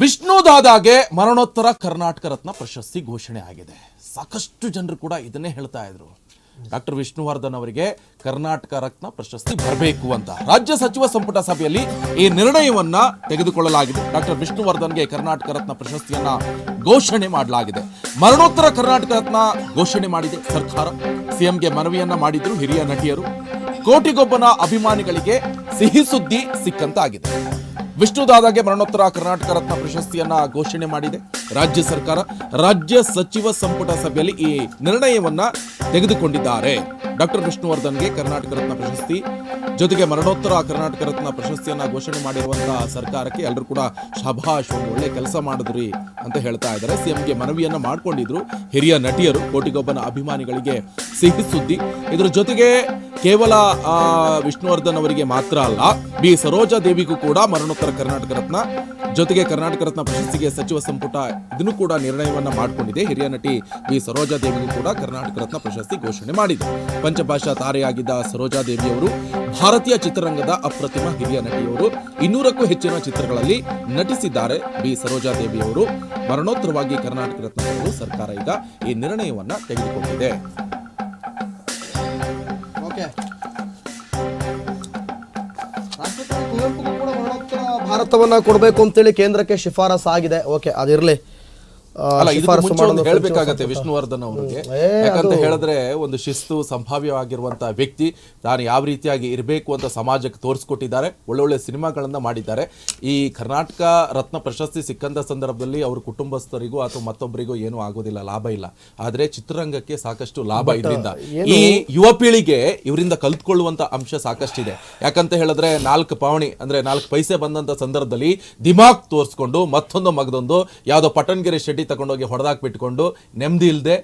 ವಿಷ್ಣು ದಾದಾಗೆ ಮರಣೋತ್ತರ ಕರ್ನಾಟಕ ರತ್ನ ಪ್ರಶಸ್ತಿ ಘೋಷಣೆ ಆಗಿದೆ. ಸಾಕಷ್ಟು ಜನರು ಕೂಡ ಇದನ್ನೇ ಹೇಳ್ತಾ ಇದ್ರು. ಡಾಕ್ಟರ್ ವಿಷ್ಣುವರ್ಧನ್ ಅವರಿಗೆ ಕರ್ನಾಟಕ ರತ್ನ ಪ್ರಶಸ್ತಿ ಬರಬೇಕು ಅಂತ. ರಾಜ್ಯ ಸಚಿವ ಸಂಪುಟ ಸಭೆಯಲ್ಲಿ ಈ ನಿರ್ಣಯವನ್ನ ತೆಗೆದುಕೊಳ್ಳಲಾಗಿದೆ. ಡಾಕ್ಟರ್ ವಿಷ್ಣುವರ್ಧನ್ಗೆ ಕರ್ನಾಟಕ ರತ್ನ ಪ್ರಶಸ್ತಿಯನ್ನ ಘೋಷಣೆ ಮಾಡಲಾಗಿದೆ. ಮರಣೋತ್ತರ ಕರ್ನಾಟಕ ರತ್ನ ಘೋಷಣೆ ಮಾಡಿದೆ ಸರ್ಕಾರ. ಸಿಎಂಗೆ ಮನವಿಯನ್ನ ಮಾಡಿದ್ರು ಹಿರಿಯ ನಟಿಯರು. ಕೋಟಿಗೊಬ್ಬನ ಅಭಿಮಾನಿಗಳಿಗೆ ಸಿಹಿ ಸುದ್ದಿ ಸಿಕ್ಕಂತಾಗಿದೆ. ವಿಷ್ಣುದಾದಾಗೆ ಮರಣೋತ್ತರ ಕರ್ನಾಟಕ ರತ್ನ ಪ್ರಶಸ್ತಿಯನ್ನ ಘೋಷಣೆ ಮಾಡಿದೆ. ರಾಜ್ಯ ಸರ್ಕಾರ, ರಾಜ್ಯ ಸಚಿವ ಸಂಪುಟ ಸಭೆಯಲ್ಲಿ ಈ ನಿರ್ಣಯವನ್ನ ತೆಗೆದುಕೊಂಡಿದ್ದಾರೆ. ಡಾಕ್ಟರ್ ವಿಷ್ಣುವರ್ಧನ್ಗೆ ಕರ್ನಾಟಕ ರತ್ನ ಪ್ರಶಸ್ತಿ. ಜೊತೆಗೆ ಮರಣೋತ್ತರ ಕರ್ನಾಟಕ ರತ್ನ ಪ್ರಶಸ್ತಿಯನ್ನ ಘೋಷಣೆ ಮಾಡಿರುವಂತಹ ಸರ್ಕಾರಕ್ಕೆ ಎಲ್ಲರೂ ಕೂಡ ಶಭಾಷ್, ಒಂದು ಒಳ್ಳೆ ಕೆಲಸ ಮಾಡಿದ್ರಿ ಅಂತ ಹೇಳ್ತಾ ಇದ್ದಾರೆ. ಸಿಎಂಗೆ ಮನವಿಯನ್ನ ಮಾಡ್ಕೊಂಡಿದ್ರು. ಹಿರಿಯ ನಟಿಯರು, ಕೋಟಿಗೊಬ್ಬನ ಅಭಿಮಾನಿಗಳಿಗೆ ಸಿಹಿ ಸುದ್ದಿ. ಇದರ ಜೊತೆಗೆ ಕೇವಲ ವಿಷ್ಣುವರ್ಧನ್ ಅವರಿಗೆ ಮಾತ್ರ ಅಲ್ಲ, ಬಿ ಸರೋಜಾ ದೇವಿಗೂ ಕೂಡ ಮರಣೋತ್ತರ ಕರ್ನಾಟಕ ರತ್ನ, ಜೊತೆಗೆ ಕರ್ನಾಟಕ ರತ್ನ ಪ್ರಶಸ್ತಿಗೆ ಸಚಿವ ಸಂಪುಟ ಇದನ್ನು ಕೂಡ ನಿರ್ಣಯವನ್ನ ಮಾಡಿಕೊಂಡಿದೆ. ಹಿರಿಯ ನಟಿ ಬಿ ಸರೋಜಾ ದೇವಿಗೂ ಕೂಡ ಕರ್ನಾಟಕ ರತ್ನ ಪ್ರಶಸ್ತಿ ಘೋಷಣೆ ಮಾಡಿದೆ. ಪಂಚಭಾಷಾ ತಾರೆಯಾಗಿದ್ದ ಸರೋಜಾ ದೇವಿಯವರು ಭಾರತೀಯ ಚಿತ್ರರಂಗದ ಅಪ್ರತಿಮ ಹಿರಿಯ ನಟಿಯವರು. ಇನ್ನೂರಕ್ಕೂ ಹೆಚ್ಚಿನ ಚಿತ್ರಗಳಲ್ಲಿ ನಟಿಸಿದ್ದಾರೆ ಬಿ ಸರೋಜಾ ದೇವಿಯವರು. ಮರಣೋತ್ತರವಾಗಿ ಕರ್ನಾಟಕ ರತ್ನ ಸರ್ಕಾರ ಈಗ ಈ ನಿರ್ಣಯವನ್ನ ತೆಗೆದುಕೊಂಡಿದೆ. ಭಾರತವನ್ನ ಕೊಡಬೇಕು ಅಂತೇಳಿ ಕೇಂದ್ರಕ್ಕೆ ಶಿಫಾರಸ್ ಆಗಿದೆ ಓಕೆ ಅದಿರ್ಲಿ. ಹೇಳ್ಬೇಕಾಗತ್ತೆ ವಿಷ್ಣುವರ್ಧನ್ ಅವರಿಗೆ. ಯಾಕಂತ ಹೇಳಿದ್ರೆ ಒಂದು ಶಿಸ್ತು ಸಂಭಾವ್ಯವಾಗಿರುವಂತಹ ವ್ಯಕ್ತಿ ತಾನು ಯಾವ ರೀತಿಯಾಗಿ ಇರಬೇಕು ಅಂತ ಸಮಾಜಕ್ಕೆ ತೋರಿಸ್ಕೊಟ್ಟಿದ್ದಾರೆ ಒಳ್ಳೊಳ್ಳೆ ಸಿನಿಮಾಗಳನ್ನ ಮಾಡಿದ್ದಾರೆ. ಈ ಕರ್ನಾಟಕ ರತ್ನ ಪ್ರಶಸ್ತಿ ಸಿಕ್ಕಂತ ಸಂದರ್ಭದಲ್ಲಿ ಅವ್ರ ಕುಟುಂಬಸ್ಥರಿಗೂ ಅಥವಾ ಮತ್ತೊಬ್ಬರಿಗೂ ಏನೂ ಆಗೋದಿಲ್ಲ ಲಾಭ ಇಲ್ಲ. ಆದ್ರೆ ಚಿತ್ರರಂಗಕ್ಕೆ ಸಾಕಷ್ಟು ಲಾಭ ಇದರಿಂದ. ಈ ಯುವ ಪೀಳಿಗೆ ಇವರಿಂದ ಕಲ್ತ್ಕೊಳ್ಳುವಂತ ಅಂಶ ಸಾಕಷ್ಟಿದೆ ಯಾಕಂತ ಹೇಳಿದ್ರೆ ನಾಲ್ಕು ಪಾವಣಿ ಅಂದ್ರೆ ನಾಲ್ಕು ಪೈಸೆ ಬಂದಂತ ಸಂದರ್ಭದಲ್ಲಿ ದಿಮಾಗ್ ತೋರಿಸ್ಕೊಂಡು ಮತ್ತೊಂದು ಮಗದೊಂದು ಯಾವ್ದೋ ಪಟ್ಟಣಗೆರೆ ಶೆಟ್ಟಿ ತಗೊಂಡೋಗಿ ಹೊಡೆದಾಕ್ಬಿಟ್ಕೊಂಡು ನೆಮ್ಮದಿ ಇಲ್ಲದೆ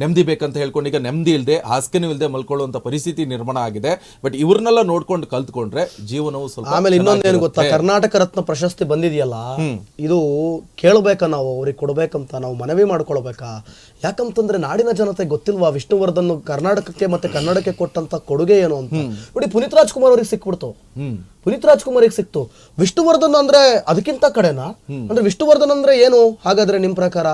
ನೆಮ್ಮದಿ ಬೇಕಂತ ಹೇಳ್ಕೊಂಡು ಈಗ ನೆಮ್ಮದಿ ಇಲ್ಲದೆ ಹಾಸಿಗೆನೂ ಇಲ್ಲದೆ ಮಲ್ಕೊಳ್ಳುವಂತ ಪರಿಸ್ಥಿತಿ ನಿರ್ಮಾಣ ಆಗಿದೆ. ಬಟ್ ಇವ್ರನ್ನೆಲ್ಲ ನೋಡ್ಕೊಂಡು ಕಲ್ತ್ಕೊಂಡ್ರೆ ಜೀವನವು ಸ್ವಲ್ಪ ಆಮೇಲೆ ಇನ್ನೊಂದೇನು ಗೊತ್ತಾ? ಕರ್ನಾಟಕ ರತ್ನ ಪ್ರಶಸ್ತಿ ಬಂದಿದೆಯಲ್ಲ? ಇದು ಕೇಳಬೇಕಾ ನಾವು? ಅವ್ರಿಗೆ ಕೊಡಬೇಕಂತ ನಾವು ಮನವಿ ಮಾಡ್ಕೊಳ್ಬೇಕಾ? ಯಾಕಂತಂದ್ರೆ ನಾಡಿನ ಜನತೆ ಗೊತ್ತಿಲ್ವಾ ವಿಷ್ಣುವರ್ಧನ್ ಕರ್ನಾಟಕಕ್ಕೆ ಮತ್ತೆ ಕನ್ನಡಕ್ಕೆ ಕೊಟ್ಟಂತ ಕೊಡುಗೆ ಏನು ಅಂತ? ನೋಡಿ ಪುನೀತ್ ರಾಜ್ಕುಮಾರ್ ಅವ್ರಿಗೆ ಸಿಕ್ಬಿಡ್ತು. ಪುನೀತ್ ಪುನೀತ್ ರಾಜ್ಕುಮಾರಿಗೆ ಸಿಕ್ತು. ವಿಷ್ಣುವರ್ಧನ್ ಅಂದ್ರೆ ಅದಕ್ಕಿಂತ ಕಡೆನಾ? ಅಂದ್ರೆ ವಿಷ್ಣುವರ್ಧನ್ ಅಂದ್ರೆ ಏನು? ಹಾಗಾದ್ರೆ ನಿಮ್ ಪ್ರಕಾರ?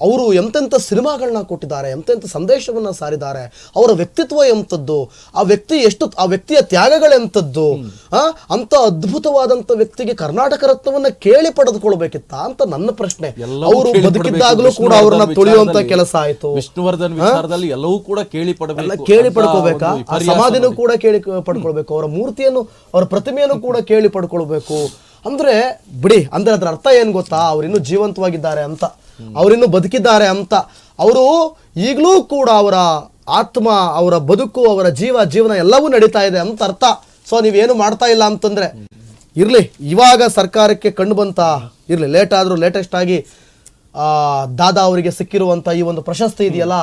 ಅವರು ಎಂತೆಂಥ ಸಿನಿಮಾಗಳನ್ನ ಕೊಟ್ಟಿದ್ದಾರೆ ಎಂತೆಂಥ ಸಂದೇಶವನ್ನ ಸಾರಿದ್ದಾರೆ ಅವರ ವ್ಯಕ್ತಿತ್ವ ಎಂಥದ್ದು ಆ ವ್ಯಕ್ತಿ ಎಷ್ಟು ಆ ವ್ಯಕ್ತಿಯ ತ್ಯಾಗಗಳೆಂಥದ್ದು ಆ ಅಂತ ಅದ್ಭುತವಾದಂತ ವ್ಯಕ್ತಿಗೆ ಕರ್ನಾಟಕ ರತ್ನವನ್ನ ಕೇಳಿ ಪಡೆದುಕೊಳ್ಬೇಕಿತ್ತ ಅಂತ ನನ್ನ ಪ್ರಶ್ನೆ. ಅವರು ಬದುಕಿದ್ದಾಗಲೂ ಕೂಡ ಅವ್ರನ್ನ ತುಳಿಯುವಂತ ಕೆಲಸ ಆಯ್ತು. ವಿಷ್ಣುವರ್ಧನ್ ವಿಚಾರದಲ್ಲಿ ಎಲ್ಲವೂ ಕೂಡ ಕೇಳಿ ಪಡಬೇಕು ಕೇಳಿ ಪಡ್ಕೋಬೇಕಾ? ಸಮಾಧಿನೂ ಕೂಡ ಕೇಳಿ ಪಡ್ಕೊಳ್ಬೇಕು. ಅವರ ಮೂರ್ತಿಯನ್ನು ಅವರ ಪ್ರತಿಮೆಯನ್ನು ಕೂಡ ಕೇಳಿ ಪಡ್ಕೊಳ್ಬೇಕು. ಅಂದ್ರೆ ಬಿಡಿ, ಅಂದ್ರೆ ಅದರ ಅರ್ಥ ಏನು ಗೊತ್ತಾ? ಅವರಿನ್ನೂ ಜೀವಂತವಾಗಿದ್ದಾರೆ ಅಂತ. ಅವರಿನ್ನೂ ಬದುಕಿದ್ದಾರೆ ಅಂತ. ಅವರು ಈಗಲೂ ಕೂಡ ಅವರ ಆತ್ಮ, ಅವರ ಬದುಕು, ಅವರ ಜೀವ, ಜೀವನ ಎಲ್ಲವೂ ನಡೀತಾ ಇದೆ ಅಂತ ಅರ್ಥ. ಸೊ ನೀವೇನು ಮಾಡ್ತಾ ಇಲ್ಲ ಅಂತಂದ್ರೆ, ಇರ್ಲಿ, ಇವಾಗ ಸರ್ಕಾರಕ್ಕೆ ಕಂಡು ಬಂತ, ಇರ್ಲಿ ಲೇಟ್ ಆದ್ರೂ ಲೇಟೆಸ್ಟ್ ಆಗಿ ದಾದಾ ಅವರಿಗೆ ಸಿಕ್ಕಿರುವಂತ ಈ ಒಂದು ಪ್ರಶಸ್ತಿ ಇದೆಯಲ್ಲ